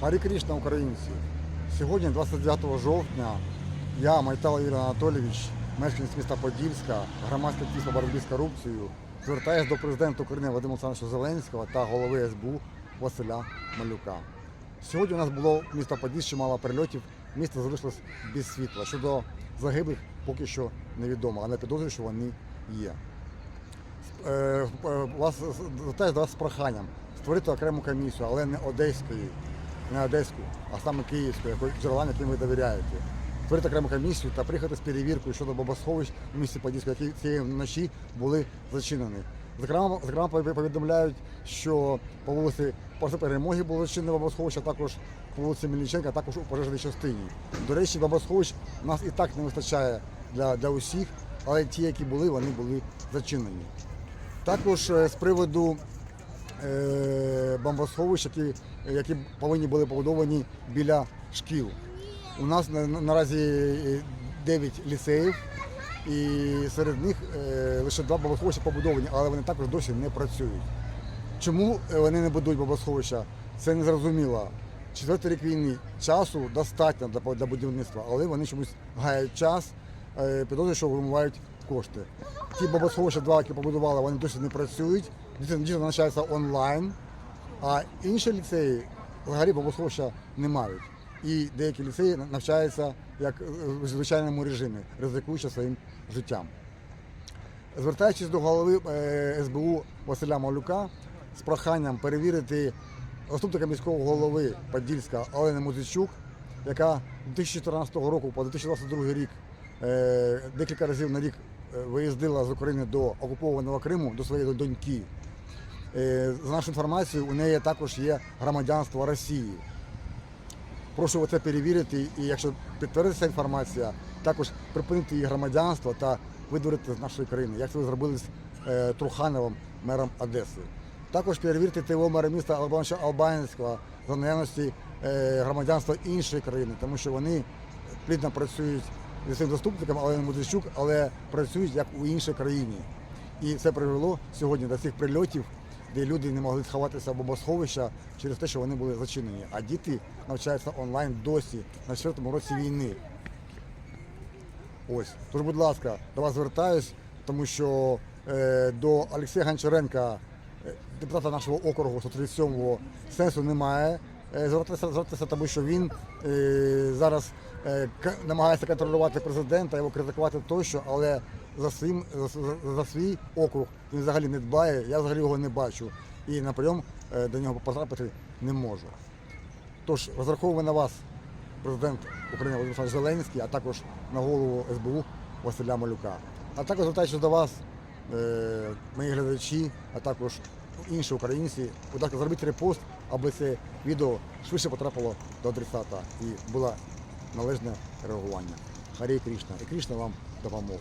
Харі Крішна, українці. Сьогодні, 29 жовтня, я, Майтал Юрій Анатолійович, мешканець міста Подільська, громадська активіст по боротьбі з корупцією, звертаюся до президента України Вадима Олександровича Зеленського та голови СБУ Василя Малюка. Сьогодні у нас було місто Подільськ чимало прильотів, місто залишилось без світла. Щодо загиблих поки що невідомо, але підозрюю, що вони є. Е, е, вас вас з проханням створити окрему комісію, але не одеської, не одеську, а саме київську, якої джерелам, яким ви довіряєте. Створити окрему комісію та приїхати з перевіркою щодо бомбосховищ у місті Подільську, які цієї вночі були зачинені. Зокрема, зокрема повідомляють, що по вулиці Перемоги було зачинене бомбосховище, також по вулиці Мельниченка, також у пожежній частині. До речі, бомбосховищ у нас і так не вистачає для, для усіх, але ті, які були, вони були зачинені. Також е, з приводу бомбосховищ, які, які повинні були побудовані біля шкіл. У нас на, на- наразі 9 ліцеїв, і серед них е, лише два бомбосховища побудовані, але вони також досі не працюють. Чому е, вони не будують бомбосховища? Це не зрозуміло. Четвертий рік війни часу достатньо для, будівництва, але вони чомусь гають час, е, підозрюю, що вимивають кошти. Ті бомбосховища, два, які побудували, вони досі не працюють, діти навчаються онлайн, а інші ліцеї взагалі бомбосховища не мають. І деякі ліцеї навчаються як в звичайному режимі, ризикуючи своїм життям. Звертаючись до голови е, СБУ Василя Малюка з проханням перевірити заступника міського голови Подільська Олени Музичук, яка 2014 року по 2022 рік е, декілька разів на рік виїздила з України до окупованого Криму до своєї доньки. Е, За нашою інформацією, у неї також є громадянство Росії. Прошу це перевірити, і якщо підтвердиться інформація, також припинити її громадянство та видурити з нашої країни, як це ви зробили з е, Трухановим, мером Одеси. Також перевірити ТВО мера міста Албанського за наявності е, громадянства іншої країни, тому що вони плідно працюють зі своїм заступником, але не Мудичук, але працюють як у іншій країні. І це привело сьогодні до цих прильотів, де люди не могли сховатися в бомбосховища через те, що вони були зачинені. А діти навчаються онлайн досі на четвертому році війни. Ось. Тож, будь ласка, до вас звертаюсь, тому що е, до Олексія Гончаренка, е, депутата нашого округу 137-го, сенсу немає. Е, Звертатися, звертатися, тому що він е, зараз е, намагається контролювати президента, його критикувати тощо, але за, своїм, за, за- свій округ він взагалі не дбає, я взагалі його не бачу. І на прийом до нього потрапити не можу. Тож розраховуємо на вас, президент України Володимир Зеленський, а також на голову СБУ Василя Малюка. А також звертаючись до вас, мої глядачі, а також інші українці, будь ласка, зробіть репост, аби це відео швидше потрапило до адресата і було належне реагування. Харі Крішна. І Крішна вам допомогу.